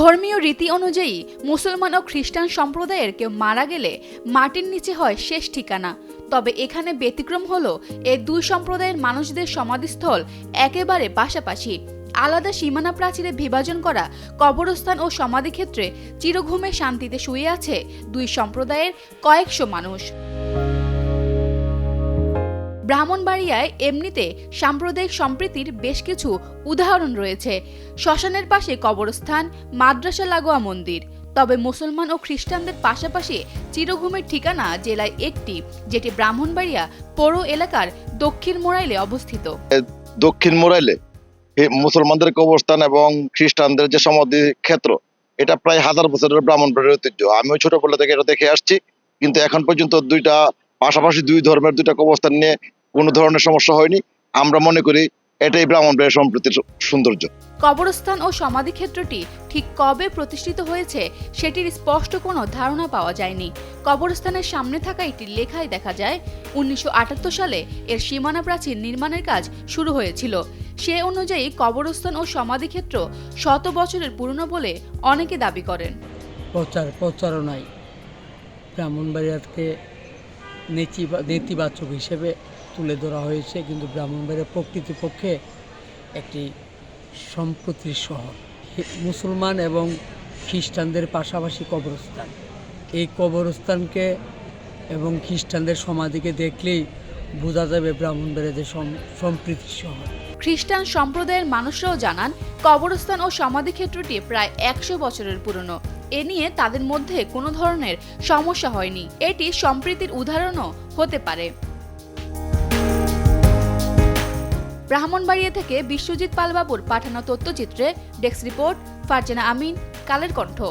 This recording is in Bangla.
ধর্মীয় রীতি অনুযায়ী মুসলমান ও খ্রিস্টান সম্প্রদায়ের কেউ মারা গেলে মাটির নিচে হয় শেষ ঠিকানা। তবে এখানে ব্যতিক্রম হলো এই দুই সম্প্রদায়ের মানুষদের সমাধিস্থল একেবারে পাশাপাশি। আলাদা সীমানা প্রাচীরে বিভাজন করা কবরস্থান ও সমাধিক্ষেত্রে চিরঘুমে শান্তিতে শুয়ে আছে দুই সম্প্রদায়ের কয়েকশো মানুষ। ব্রাহ্মণবাড়িয়ায় এমনিতে সাম্প্রদায়িক সম্প্রীতির বেশ কিছু উদাহরণ রয়েছে। শ্মশানের পাশে কবরস্থান, মাদ্রাসা লাগোয়া মন্দির। তবে মুসলমান ও খ্রিস্টানদের পাশাপাশি চিরঘুমের ঠিকানা জেলায় একটি, যেটি ব্রাহ্মণবাড়িয়া পৌর এলাকার দক্ষিণ মোড়াইলে অবস্থিত। দক্ষিণ মোরাইলে এ মুসলমানদের কবরস্থান এবং খ্রিস্টানদের যে সমাধি ক্ষেত্র, এটা প্রায় হাজার বছরের ব্রাহ্মণবাড়ির ঐতিহ্য। আমিও ছোটবেলা থেকে এটা দেখে আসছি, কিন্তু এখন পর্যন্ত দুইটা, পাশাপাশি দুই ধর্মের দুইটা কবরস্থান নিয়ে কোনো ধরনের সমস্যা হয়নি। আমরা মনে করি এটাই ব্রাহ্মণবাড়ির সম্প্রীতির সৌন্দর্য। কবরস্থান ও সমাধিক্ষেত্রটি ঠিক কবে প্রতিষ্ঠিত হয়েছে সেটির স্পষ্ট কোনো ধারণা পাওয়া যায়নি। কবরস্থানের সামনে থাকা একটি লেখায় দেখা যায় উনিশশো আটাত্তর সালে এর সীমানা প্রাচীর নির্মাণের কাজ শুরু হয়েছিল। সে অনুযায়ী কবরস্থান ও সমাধিক্ষেত্র শত বছরের পুরনো বলে অনেকে দাবি করেন। প্রচার প্রচারণায় ব্রাহ্মণবাড়িয়াকে নেতিবাচক হিসেবে তুলে ধরা হয়েছে, কিন্তু ব্রাহ্মণবাড়িয়া প্রকৃতপক্ষে একটি সম্প্রতির শহর। মুসলমান এবং খ্রিস্টানদের পাশাপাশি কবরস্থান। এই কবরস্থানকে এবং খ্রিস্টানদের সমাধিকে দেখলেই বোঝা যাবে ব্রাহ্মণবাড়িয়া যে সম- শহর খ্রিস্টান সম্প্রদায়ের মানুষরাও জানান, কবরস্থান ও সমাধিক্ষেত্রটি প্রায় একশো বছরের পুরনো। এ নিয়ে তাদের মধ্যে কোনো ধরনের সমস্যা হয়নি। এটি সম্প্রীতির উদাহরণও হতে পারে। ব্রাহ্মণবাড়িয়া থেকে বিশ্বজিৎ পালবাবুর পাঠানো তথ্যচিত্রে ডেস্ক রিপোর্ট, ফারজানা আমিন, কালের কণ্ঠ।